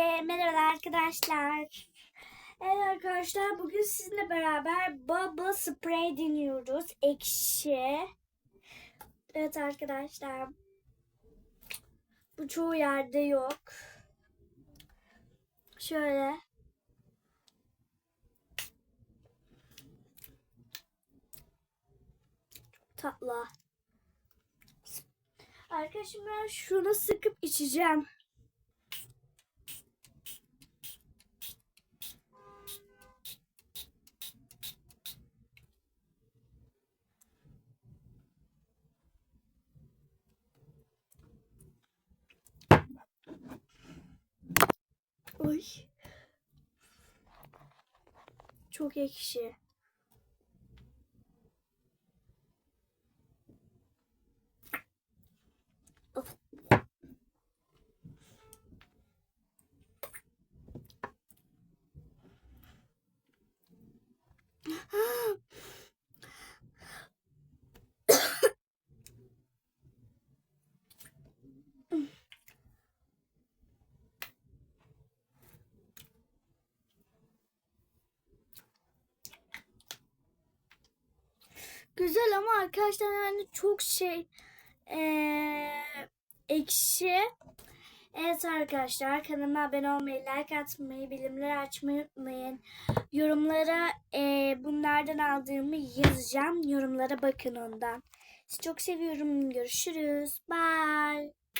E, merhaba arkadaşlar. Evet arkadaşlar bugün sizinle beraber Bubble Spray deniyoruz. Ekşi. Evet arkadaşlar. Bu çoğu yerde yok. Şöyle. Tatlı. Arkadaşım ben şunu sıkıp içeceğim. Oy. Çok ekşi. Of. Güzel ama arkadaşlar yani çok şey eee, ekşi. Evet arkadaşlar kanalıma abone olmayı, like atmayı, bilimleri açmayı unutmayın. Yorumlara eee, bunlardan aldığımı yazacağım. Yorumlara bakın ondan. Sizi çok seviyorum. Görüşürüz. Bye.